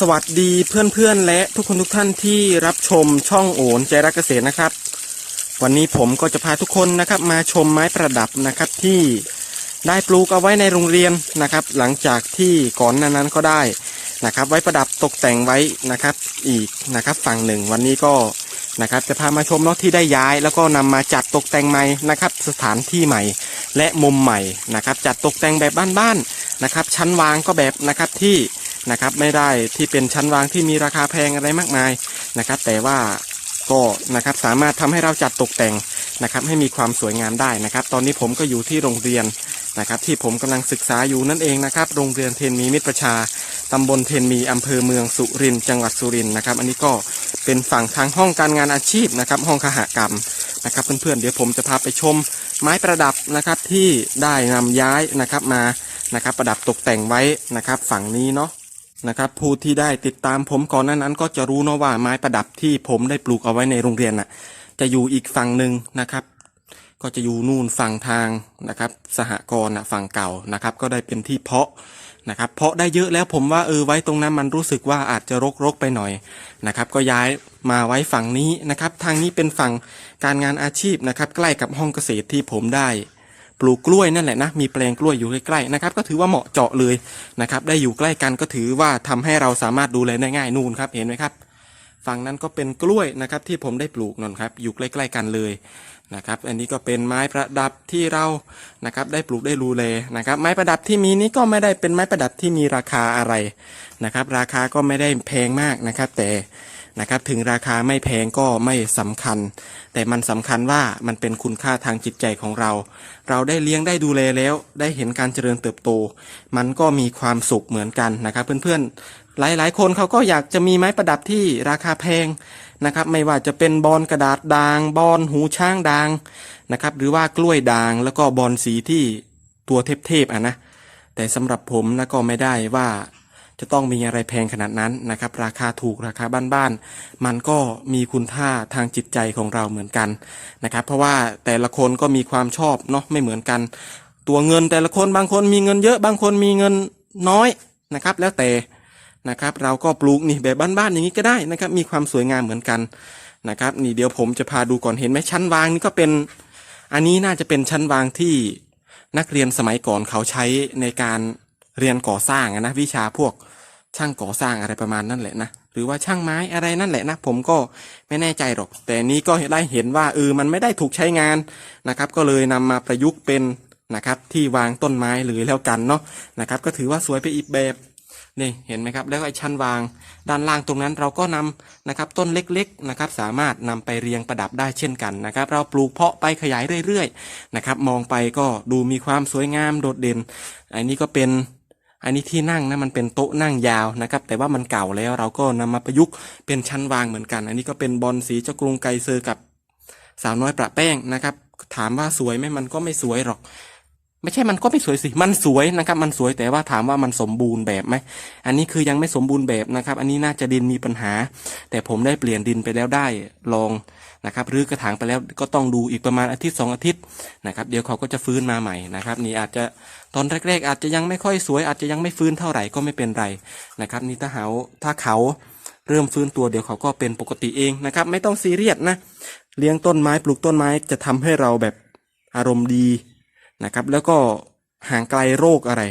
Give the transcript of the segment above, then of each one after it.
สวัสดีเพื่อนๆและทุกคนทุกท่านที่รับชมช่องโอนใจรักเกษตรนะครับ วันนี้ผมก็จะพาทุกคนนะครับ มาชมไม้ประดับนะครับที่ได้ปลูกเอาไว้ในโรงเรียนนะครับ หลังจากที่ก่อนนั้นก็ได้นะครับ ไว้ประดับตกแต่งไว้นะครับอีกนะครับฝั่งหนึ่งวันนี้ก็นะครับจะพามาชมเนาะที่ได้ย้าย แล้วก็นำมาจัดตกแต่งใหม่นะครับ สถานที่ใหม่และมุมใหม่นะครับ จัดตกแต่งแบบบ้านๆนะครับ ชั้นวางก็แบบนะครับที่ นะครับ ไม่ได้ที่เป็นชั้นวางที่มีราคาแพงอะไรมากมายนะครับ แต่ว่าก็นะครับสามารถทำให้เราจัดตกแต่งนะครับ ให้มีความสวยงามได้นะครับ ตอนนี้ผมก็อยู่ที่โรงเรียนนะครับ ที่ผมกำลังศึกษาอยู่นั่นเองนะครับ โรงเรียนเทนมีมิตรประชาตำบลเทนมีอำเภอเมืองสุรินทร์จังหวัดสุรินทร์นะครับ อันนี้ก็เป็นฝั่งทางห้องการงานอาชีพนะครับ ห้องคหกรรมนะครับเพื่อนๆเดี๋ยวผมจะพาไปชมไม้ประดับนะครับที่ได้นำย้ายนะครับมานะครับ ประดับตกแต่งไว้นะครับ ฝั่งนี้เนาะ นะครับผู้ที่ได้ติดตามผมก่อนหนั้นนั้นก็จะรู้เนาะว่าไม้ประดับที่ผมได้ปลูกเอาไว้ในโรงเรียนน่ะ จะอยู่อีกฝั่งหนึ่งนะครับ ก็จะอยู่นู่นฝั่งทางนะครับ สหกรณ์ฝั่งเก่านะครับ ก็ได้เป็นที่เพาะนะครับ เพาะได้เยอะแล้วผมว่าเออไว้ตรงนั้นมันรู้สึกว่าอาจจะรกๆไปหน่อยนะครับ ก็ย้ายมาไว้ฝั่งนี้นะครับ ทางนี้เป็นฝั่งการงานอาชีพนะครับ ใกล้กับห้องเกษตรที่ผมได้ ปลูกกล้วยนั่นแหละนะ มีแปลงกล้วยอยู่ใกล้ๆนะครับ ก็ถือว่าเหมาะเจาะเลยนะครับ ได้อยู่ใกล้กันก็ถือว่าทำให้เราสามารถดูแลได้ง่ายนู่นครับ เห็นไหมครับ ฝั่งนั้นก็เป็นกล้วยนะครับที่ผมได้ปลูกนั่นครับ อยู่ใกล้ๆกันเลยนะครับ อันนี้ก็เป็นไม้ประดับที่เรา นะครับ ได้ปลูกได้ดูแลนะครับ ไม้ประดับที่มีนี้ก็ไม่ได้เป็นไม้ประดับที่มีราคาอะไรนะครับ ราคาก็ไม่ได้แพงมากนะครับ แต่ นะครับ ถึงราคาไม่แพงก็ไม่สำคัญ แต่มันสำคัญว่ามันเป็นคุณค่าทางจิตใจของเรา เราได้เลี้ยงได้ดูแลแล้ว ได้เห็นการเจริญเติบโต มันก็มีความสุขเหมือนกันนะครับเพื่อนๆ หลายๆ คนเขาก็อยากจะมีไม้ประดับที่ราคาแพงนะครับไม่ว่าจะเป็นบอลกระดาษด่างบอลหูช้างด่างนะครับหรือว่ากล้วยด่างแล้วก็บอลสีที่ตัวเทพๆอะนะแต่สำหรับผมนะก็ไม่ได้ว่า จะต้องมีอะไรแพงขนาดนั้นนะครับ ราคาถูกราคาบ้านๆมันก็มีคุณค่าทางจิตใจของเราเหมือนกันนะครับ เพราะว่าแต่ละคนก็มีความชอบเนาะไม่เหมือนกัน ตัวเงินแต่ละคนบางคนมีเงินเยอะบางคนมีเงินน้อยนะครับ แล้วแต่นะครับ เราก็ปลูกนี่แบบบ้านๆอย่างนี้ก็ได้นะครับ มีความสวยงามเหมือนกันนะครับ นี่เดี๋ยวผมจะพาดูก่อนเห็นไหมชั้นวางนี่ก็เป็นอันนี้น่าจะเป็นชั้นวางที่นักเรียนสมัยก่อนเขาใช้ในการ เรียนก่อสร้างนะวิชาพวกช่างก่อสร้างอะไรประมาณนั่นแหละนะหรือว่าช่างไม้อะไรนั่นแหละนะผมก็ไม่แน่ใจหรอก แต่นี้ก็ได้เห็นว่าเออมันไม่ได้ถูกใช้งานนะครับ ก็เลยนำมาประยุกต์เป็นนะครับที่วางต้นไม้หรือแล้วกันเนาะนะครับ ก็ถือว่าสวยไปอีกแบบนี่เห็นไหมครับแล้วไอ้ชั้นวาง ด้านล่างตรงนั้นเราก็นำนะครับต้นเล็กๆนะครับสามารถนำไปเรียงประดับได้เช่นกันนะครับ เราปลูกเพาะไปขยายเรื่อยๆนะครับมองไปก็ดูมีความสวยงามโดดเด่นอันนี้ก็เป็น อันนี้ที่นั่งนะมันเป็นโต๊ะนั่งยาวนะครับ แต่ว่ามันเก่าแล้วเราก็นำมาประยุกต์เป็นชั้นวางเหมือนกัน อันนี้ก็เป็นบอลสีเจ้ากรุงไกเซอร์กับสาวน้อยประแป้งนะครับ ถามว่าสวยไหมมันก็ไม่สวยหรอก ไม่ใช่มันก็ไม่สวยสิ มันสวยนะครับ มันสวยแต่ว่าถามว่ามันสมบูรณ์แบบไหมอันนี้คือยังไม่สมบูรณ์แบบนะครับ อันนี้น่าจะดินมีปัญหา แต่ผมได้เปลี่ยนดินไปแล้วได้ลอง นะครับรื้อกระถางไปแล้วก็ต้องดูอีกประมาณอาทิตย์สองอาทิตย์นะครับเดี๋ยวเขาก็จะฟื้นมาใหม่นะครับนี่อาจจะตอนแรกๆ อาจจะยังไม่ค่อยสวย อาจจะยังไม่ฟื้นเท่าไหร่ก็ไม่เป็นไรนะครับนี่ถ้าเขาถ้าเขาเริ่มฟื้นตัวเดี๋ยวเขาก็เป็นปกติเองนะครับไม่ต้องซีเรียสนะเลี้ยงต้นไม้ปลูกต้นไม้จะทำให้เราแบบอารมณ์ดีนะครับแล้วก็ห่างไกลโรคอะไร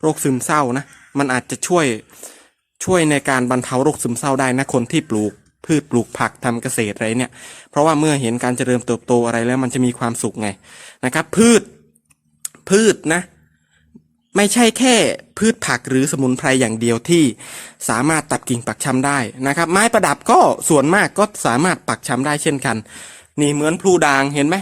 โรคซึมเศร้านะมันอาจจะช่วยช่วยในการบรรเทาโรคซึมเศร้าได้นะคนที่ปลูก พืชปลูกผักทำเกษตรอะไรเนี่ย เพราะว่าเมื่อเห็นการเจริญเติบโตอะไรแล้วมันจะมีความสุขไงนะครับ พืชพืชนะ ไม่ใช่แค่พืชผักหรือสมุนไพรอย่างเดียวที่สามารถตัดกิ่งปักชำได้นะครับ ไม้ประดับก็ส่วนมากก็สามารถปักชำได้เช่นกัน นี่เหมือนพลูด่างเห็นไหม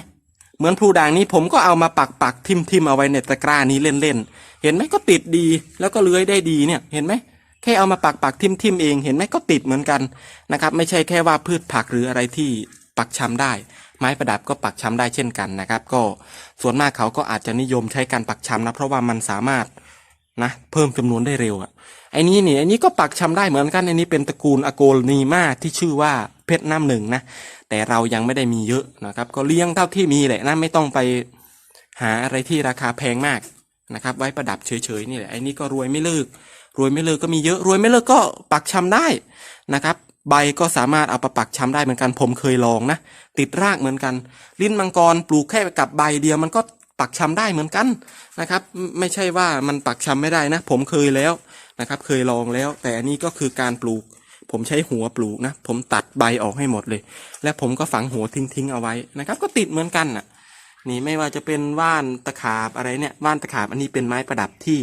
เหมือนพลูด่างนี้ผมก็เอามาปักปักทิมทิมเอาไว้ในตะกร้านี้เล่นเล่นๆเห็นไหมก็ติดดีแล้วก็เลื้อยได้ดีเนี่ยเห็นไหม แค่เอามาปักปักทิมทิมเองเห็นไหมก็ติดเหมือนกันนะครับ ไม่ใช่แค่ว่าพืชผักหรืออะไรที่ปักชำได้ ไม้ประดับก็ปักชำได้เช่นกันนะครับ ก็ส่วนมากเขาก็อาจจะนิยมใช้การปักชำนะเพราะว่ามันสามารถนะเพิ่มจำนวนได้เร็วอะไอ้นี้นี่ไอ้นี้ก็ปักชำได้เหมือนกันไอ้นี้เป็นตระกูลอโกลนีมาที่ชื่อว่าเพชรน้ำหนึ่งนะแต่เรายังไม่ได้มีเยอะนะครับ ก็เลี้ยงเท่าที่มีแหละนะไม่ต้องไปหาอะไรที่ราคาแพงมากนะครับ ไว้ประดับเฉยๆนี่แหละไอ้นี่ก็รวยไม่เลิก รวยไม่เลิกก็มีเยอะรวยไม่เลิกก็ปักชำได้นะครับ ใบก็สามารถเอาไปปักชำได้เหมือนกันผมเคยลองนะ ติดรากเหมือนกัน ลิ้นมังกรปลูกแค่กับใบเดียวมันก็ปักชำได้เหมือนกันนะครับ ไม่ใช่ว่ามันปักชำไม่ได้นะ ผมเคยแล้วนะครับ เคยลองแล้ว แต่อันนี้ก็คือการปลูก ผมใช้หัวปลูกนะ ผมตัดใบออกให้หมดเลย และผมก็ฝังหัวทิ้งๆเอาไว้นะครับ ก็ติดเหมือนกันน่ะนี่ไม่ว่าจะเป็นว่านตะขาบอะไรเนี่ยว่านตะขาบอันนี้เป็นไม้ประดับที่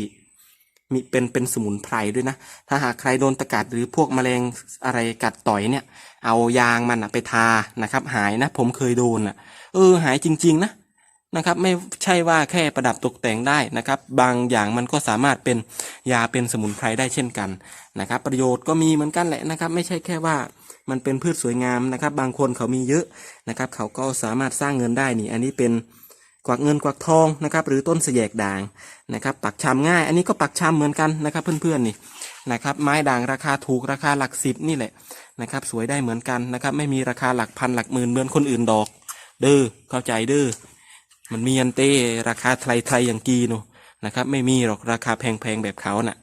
มีเป็นเป็นสมุนไพรด้วยนะ ถ้าหากใครโดนตะกัดหรือพวกแมลงอะไรกัดต่อยเนี่ย เอายางมันอะไปทานะครับ หายนะ ผมเคยโดนอะเออ หายจริง ๆ นะนะครับไม่ใช่ว่าแค่ประดับตกแต่งได้นะครับ บางอย่างมันก็สามารถเป็นยาเป็นสมุนไพรได้เช่นกันนะครับ ประโยชน์ก็มีเหมือนกันแหละนะครับ ไม่ใช่แค่ว่ามันเป็นพืชสวยงามนะครับ บางคนเขามีเยอะนะครับ เขาก็สามารถสร้างเงินได้นี่ อันนี้เป็น กวักเงินกวักทองนะครับ หรือต้นเสยกด่างนะครับ ปักชำง่าย อันนี้ก็ปักชำเหมือนกันนะครับ เพื่อนๆนี่นะครับ ไม้ด่างราคาถูกราคาหลักสิบนี่แหละนะครับ สวยได้เหมือนกันนะครับ ไม่มีราคาหลักพันหลักหมื่นเหมือนคนอื่นดอก เด้อเข้าใจเด้อมันมีอันเต้ราคาไทยไทยๆอย่างกีโนนะครับ ไม่มีหรอกราคาแพงๆแบบเขาน่ะ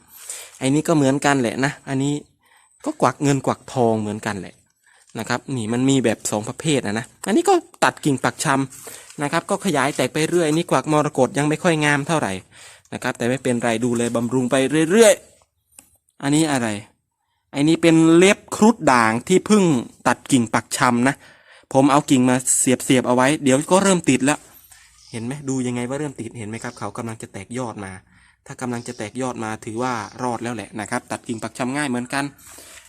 ไอ้นี้ก็เหมือนกันแหละนะ อันนี้ก็กวักเงินกวักทองเหมือนกันแหละ นะครับนี่มันมีแบบสองประเภทนะนะอันนี้ก็ตัดกิ่งปักชำนะครับ ก็ขยายแตกไปเรื่อยนี่กวักมรกตยังไม่ค่อยงามเท่าไหร่นะครับ แต่ไม่เป็นไรดูเลยบำรุงไปเรื่อยๆ อันนี้อะไรอันนี้เป็นเล็บครุฑด่างที่เพิ่งตัดกิ่งปักชำนะ ผมเอากิ่งมาเสียบเสียบๆเอาไว้ เดี๋ยวก็เริ่มติดแล้ว เห็นไหมดูยังไงว่าเริ่มติดเห็นไหมครับ เขากำลังจะแตกยอดมา ถ้ากำลังจะแตกยอดมาถือว่ารอดแล้วแหละนะครับ ตัดกิ่งปักชำง่ายเหมือนกัน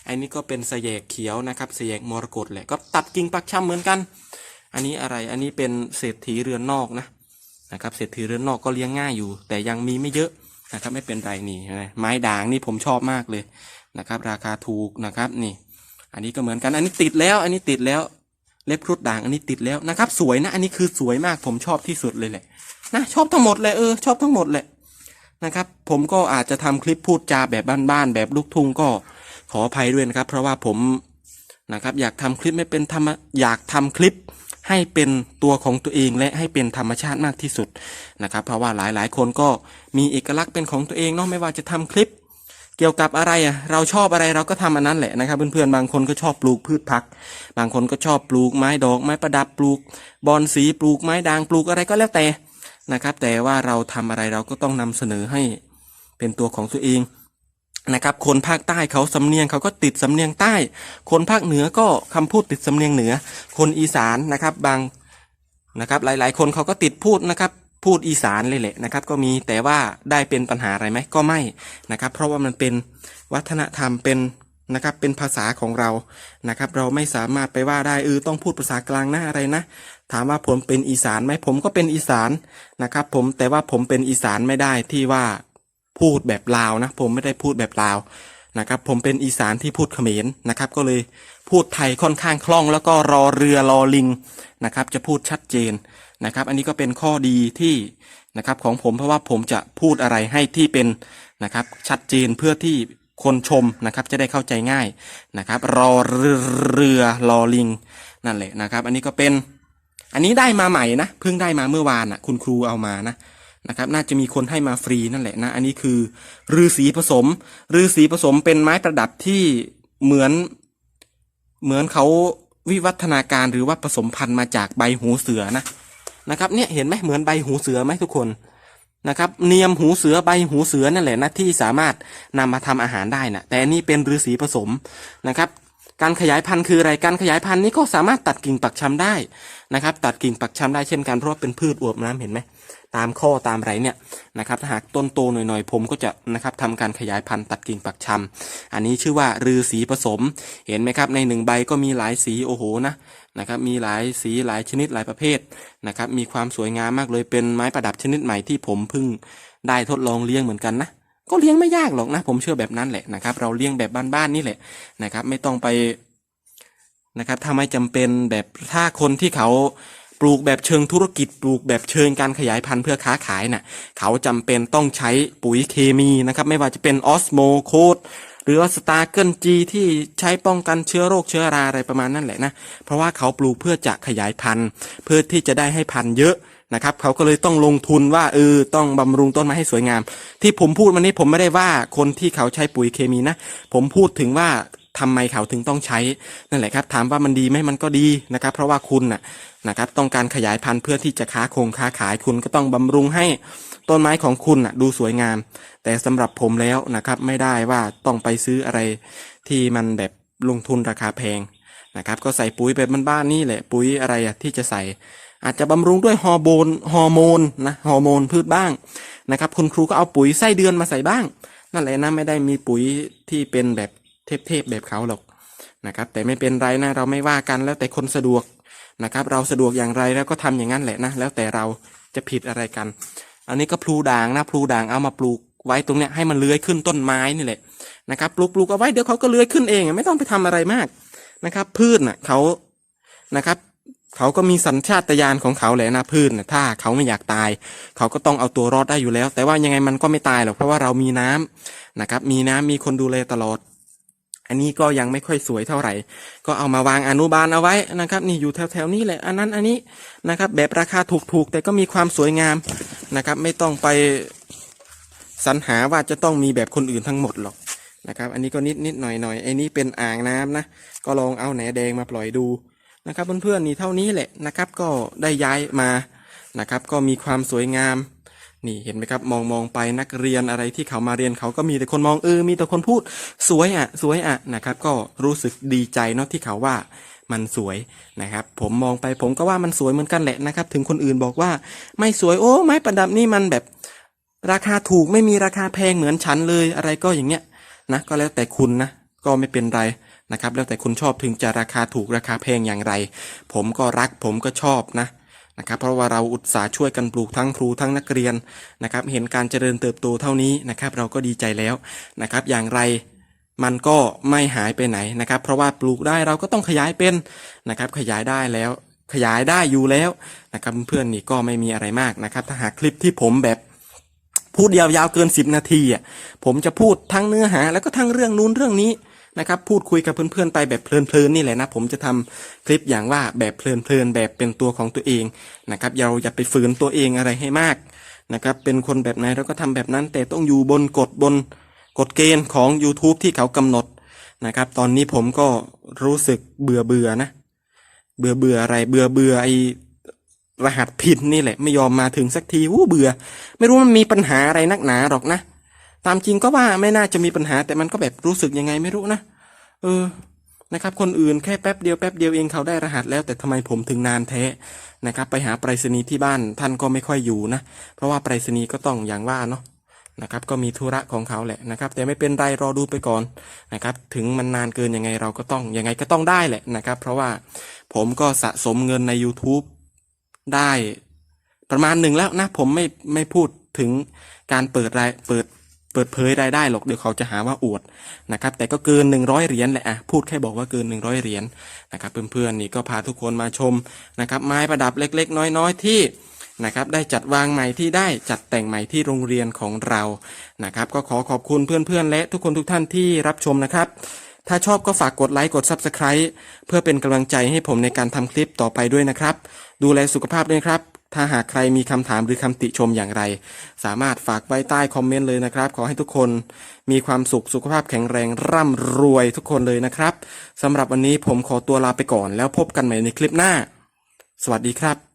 อันนี้ก็เป็นเสยกเขียวนะครับเสยกมรกตแหละก็ตัดกิ่งปักชำเหมือนกัน อันนี้อะไรอันนี้เป็นเศรษฐีเรือนนอกนะนะครับเศรษฐีเรือนนอกก็เลี้ยงง่ายอยู่ แต่ยังมีไม่เยอะนะครับไม่เป็นไรนี่นไมไม้ด่างนี่ผมชอบมากเลยนะครับ ราคาถูกนะครับนี่ อันนี้ก็เหมือนกันอันนี้ติดแล้ว อันนี้ติดแล้วเล็บครุฑด่างอันนี้ติดแล้วนะครับ สวยนะ อันนี้คือสวยมากผมชอบที่สุดเลยแหละนะชอบทั้งหมดเลยเออชอบทั้งหมดแหละนะครับ ผมก็อาจจะทำคลิปพูดจาแบบบ้านๆแบบลูกทุ่งก็ ขออภัยด้วยนะครับ เพราะว่าผมนะครับอยากทำคลิปไม่เป็นธรรมอยากทำคลิปให้เป็นตัวของตัวเองและให้เป็นธรรมชาติมากที่สุดนะครับ เพราะว่าหลายๆ คนก็มีเอกลักษณ์เป็นของตัวเองเนาะไม่ว่าจะทำคลิป เกี่ยวกับอะไรอะเราชอบอะไรเราก็ทำอันนั้นแหละนะครับ เพื่อนๆบางคนก็ชอบปลูกพืชผัก บางคนก็ชอบปลูกไม้ดอกไม้ประดับปลูกบอนสีปลูกไม้ด่างปลูกอะไรก็แล้วแต่นะครับ แต่ว่าเราทำอะไรเราก็ต้องนำเสนอให้เป็นตัวของตัวเอง นะครับคนภาคใต้เขาสำเนียงเขาก็ติดสำเนียงใต้ คนภาคเหนือก็คำพูดติดสำเนียงเหนือ คนอีสานนะครับบางนะครับหลายๆ คนเขาก็ติดพูดนะครับพูดอีสานเลยแหละนะครับ ก็มีแต่ว่าได้เป็นปัญหาอะไรไหมก็ไม่นะครับ เพราะว่ามันเป็นวัฒนธรรมเป็นนะครับเป็นภาษาของเรานะครับ เราไม่สามารถไปว่าได้เออต้องพูดภาษากลางนะอะไรนะ ถามว่าผมเป็นอีสานไหมผมก็เป็นอีสานนะครับ ผมแต่ว่าผมเป็นอีสานไม่ได้ที่ว่า พูดแบบลาวนะ ผมไม่ได้พูดแบบลาวนะครับ ผมเป็นอีสานที่พูดเขมรนะครับ ก็เลยพูดไทยค่อนข้างคล่องแล้วก็รอเรือรอลิงนะครับ จะพูดชัดเจนนะครับ อันนี้ก็เป็นข้อดีที่นะครับของผมเพราะว่าผมจะพูดอะไรให้ที่เป็นนะครับชัดเจนเพื่อที่คนชมนะครับจะได้เข้าใจง่ายนะครับ รอเรือเรือรอลิงนั่นแหละนะครับ อันนี้ก็เป็นอันนี้ได้มาใหม่นะเพิ่งได้มาเมื่อวานอะคุณครูเอามานะ นะครับน่าจะมีคนให้มาฟรีนั่นแหละนะอันนี้คือฤาษีผสมฤาษีผสมเป็นไม้ประดับที่เหมือนเหมือนเขาวิวัฒนาการหรือว่าผสมพันธุ์มาจากใบหูเสือนะนะครับเนี่ยเห็นไหมเหมือนใบหูเสือไหมทุกคนนะครับเนียมหูเสือใบหูเสือนั่นแหละนะที่สามารถนำมาทำอาหารได้นะแต่อันนี่เป็นฤาษีผสมนะครับ การขยายพันธุ์คืออะไรการขยายพันธุ์นี้ก็สามารถตัดกิ่งปักชำได้นะครับ ตัดกิ่งปักชำได้เช่นกันเพราะว่าเป็นพืชอวบน้ำเห็นไหมตามข้อตามไรเนี่ยนะครับถ้าหากต้นโตหน่อยๆ ผมก็จะนะครับทำการขยายพันธุ์ตัดกิ่งปักชำอันนี้ชื่อว่าฤาษีผสมเห็นไหมครับในหนึ่งใบก็มีหลายสีโอ้โหนะนะครับมีหลายสีหลายชนิดหลายประเภทนะครับมีความสวยงามมากเลยเป็นไม้ประดับชนิดใหม่ที่ผมเพิ่งได้ทดลองเลี้ยงเหมือนกันนะ ก็เลี้ยงไม่ยากหรอกนะ ผมเชื่อแบบนั้นแหละนะครับ เราเลี้ยงแบบบ้านๆนี่แหละนะครับ ไม่ต้องไปนะครับถ้าไม่จำเป็นแบบถ้าคนที่เขาปลูกแบบเชิงธุรกิจปลูกแบบเชิงการขยายพันธุ์เพื่อค้าขายน่ะเขาจำเป็นต้องใช้ปุ๋ยเคมีนะครับ ไม่ว่าจะเป็นออสโมโคดหรือว่าสตาร์เกิลจีที่ใช้ป้องกันเชื้อโรคเชื้อราอะไรประมาณนั้นแหละนะ เพราะว่าเขาปลูกเพื่อจะขยายพันธุ์ เพื่อที่จะได้ให้พันธุ์เยอะ นะครับเขาก็เลยต้องลงทุนว่าเออต้องบำรุงต้นไม้ให้สวยงาม ที่ผมพูดวันนี้ผมไม่ได้ว่าคนที่เขาใช้ปุ๋ยเคมีนะ ผมพูดถึงว่าทำไมเขาถึงต้องใช้นั่นแหละครับถามว่ามันดีไหมมันก็ดีนะครับ เพราะว่าคุณน่ะนะครับต้องการขยายพันธุ์เพื่อที่จะค้าคงค้าขายคุณก็ต้องบำรุงให้ต้นไม้ของคุณน่ะดูสวยงาม แต่สำหรับผมแล้วนะครับไม่ได้ว่าต้องไปซื้ออะไรที่มันแบบลงทุนราคาแพงนะครับก็ใส่ปุ๋ยแบบบ้านๆนี่แหละปุ๋ยอะไรอะที่จะใส่ อาจจะบำรุงด้วยฮอร์โมนฮอร์โมนนะฮอร์โมนพืชบ้างนะครับ คุณครูก็เอาปุ๋ยไส้เดือนมาใส่บ้าง นั่นแหละนะไม่ได้มีปุ๋ยที่เป็นแบบเทพๆแบบเขาหรอกนะครับ แต่ไม่เป็นไรนะเราไม่ว่ากันแล้วแต่คนสะดวกนะครับ เราสะดวกอย่างไรแล้วก็ทำอย่างนั้นแหละนะแล้วแต่เราจะผิดอะไรกัน อันนี้ก็พลูด่างนะพลูด่างเอามาปลูกไว้ตรงเนี้ยให้มันเลื้อยขึ้นต้นไม้นี่แหละนะครับปลูกปลูกเอาไว้เดี๋ยวเขาก็เลื้อยขึ้นเอง ไม่ต้องไปทำอะไรมากนะครับ พืชน่ะเขานะครับ เขาก็มีสัญชาตญาณของเขาแหละนะพืชนะถ้าเขาไม่อยากตาย เขาก็ต้องเอาตัวรอดได้อยู่แล้ว แต่ว่ายังไงมันก็ไม่ตายหรอกเพราะว่าเรามีน้ำนะครับ มีน้ำมีคนดูแลตลอด อันนี้ก็ยังไม่ค่อยสวยเท่าไหร่ ก็เอามาวางอนุบาลเอาไว้นะครับ นี่อยู่แถวๆนี้แหละอันนั้นอันนี้นะครับ แบบราคาถูกๆ แต่ก็มีความสวยงามนะครับ ไม่ต้องไปสรรหาว่าจะต้องมีแบบคนอื่นทั้งหมดหรอกนะครับ อันนี้ก็นิดนิดๆหน่อยหน่อยๆไอ้นี่เป็นอ่างน้ำนะ ก็ลองเอาแหนแดงมาปล่อยดู นะครับเพื่อนๆนี่เท่านี้แหละนะครับ ก็ได้ย้ายมานะครับ ก็มีความสวยงาม นี่เห็นไหมครับมองมองไปนักเรียนอะไรที่เขามาเรียนเขาก็มีแต่คนมองเออมีแต่คนพูดสวยอะ สวยอะนะครับ ก็รู้สึกดีใจเนาะที่เขาว่ามันสวยนะครับ ผมมองไปผมก็ว่ามันสวยเหมือนกันแหละนะครับ ถึงคนอื่นบอกว่าไม่สวยโอ้ไม้ประดับนี่มันแบบราคาถูกไม่มีราคาแพงเหมือนฉันเลยอะไรก็อย่างเงี้ยนะก็แล้วแต่คุณนะก็ไม่เป็นไร นะครับแล้วแต่คุณชอบถึงจะราคาถูกราคาแพงอย่างไร ผมก็รักผมก็ชอบนะนะครับเพราะว่าเราอุตส่าห์ช่วยกันปลูกทั้งครูทั้งนักเรียนนะครับเห็นการเจริญเติบโตเท่านี้นะครับเราก็ดีใจแล้วนะครับอย่างไรมันก็ไม่หายไปไหนนะครับ เพราะว่าปลูกได้เราก็ต้องขยายเป็นนะครับขยายได้แล้วขยายได้อยู่แล้วนะครับเพื่อนนี่ก็ไม่มีอะไรมากนะครับถ้าหากคลิปที่ผมแบบพูดยาวๆเกิน 10 นาทีอะผมจะพูดทั้งเนื้อหาแล้วก็ทั้งเรื่องนู้นเรื่องนี้ นะครับพูดคุยกับเพื่อนๆไปแบบเพลินๆนี่แหละนะผมจะทำคลิปอย่างว่าแบบเพลินๆแบบเป็นตัวของตัวเองนะครับเราอย่าไปฝืนตัวเองอะไรให้มากนะครับเป็นคนแบบไหนเราก็ทำแบบนั้นแต่ต้องอยู่บนกฎบนกฎเกณฑ์ของ YouTube ที่เขากำหนดนะครับ ตอนนี้ผมก็รู้สึกเบื่อเบื่อๆนะ เบื่อเบื่ออะไรเบื่อเบื่อไอรหัสผิดนี่แหละ ไม่ยอมมาถึงสักทีวู้เบื่อ ไม่รู้มันมีปัญหาอะไรนักหนาหรอกนะ ตามจริงก็ว่าไม่น่าจะมีปัญหา แต่มันก็แบบรู้สึกยังไงไม่รู้นะเออนะครับ คนอื่นแค่แป๊บเดียวแป๊บเดียวเองเขาได้รหัสแล้ว แต่ทำไมผมถึงนานแท้นะครับ ไปหาไปรษณีย์ที่บ้านท่านก็ไม่ค่อยอยู่นะ เพราะว่าไปรษณีย์ก็ต้องอย่างว่าเนาะนะครับ ก็มีธุระของเขาแหละนะครับ แต่ไม่เป็นไรรอดูไปก่อนนะครับ ถึงมันนานเกินยังไงเราก็ต้องยังไงก็ต้องได้แหละนะครับ เพราะว่าผมก็สะสมเงินใน YouTube ได้ประมาณหนึ่งแล้วนะ ผมไม่ไม่พูดถึงการเปิดรายเปิด เปิดเผยรายได้หรอกเดี๋ยวเขาจะหาว่าอวดนะครับแต่ก็เกินหนึ่งร้อยเหรียญแหละอะพูดแค่บอกว่าเกินหนึ่งร้อยเหรียญนะครับเพื่อนๆนี่ก็พาทุกคนมาชมนะครับไม้ประดับเล็ก ๆ น้อยๆที่นะครับได้จัดวางใหม่ที่ได้จัดแต่งใหม่ที่โรงเรียนของเรานะครับก็ขอขอบคุณเพื่อนๆ และทุกคนทุกท่านที่รับชมนะครับ ถ้าชอบก็ฝากกดไลค์กด Subscribe เพื่อเป็นกำลังใจให้ผมในการทำคลิปต่อไปด้วยนะครับ ดูแลสุขภาพด้วยครับ ถ้าหากใครมีคำถามหรือคำติชมอย่างไร สามารถฝากไว้ใต้คอมเมนต์เลยนะครับ ขอให้ทุกคนมีความสุขสุขภาพแข็งแรงร่ำรวยทุกคนเลยนะครับสำหรับวันนี้ผมขอตัวลาไปก่อนแล้วพบกันใหม่ในคลิปหน้า สวัสดีครับ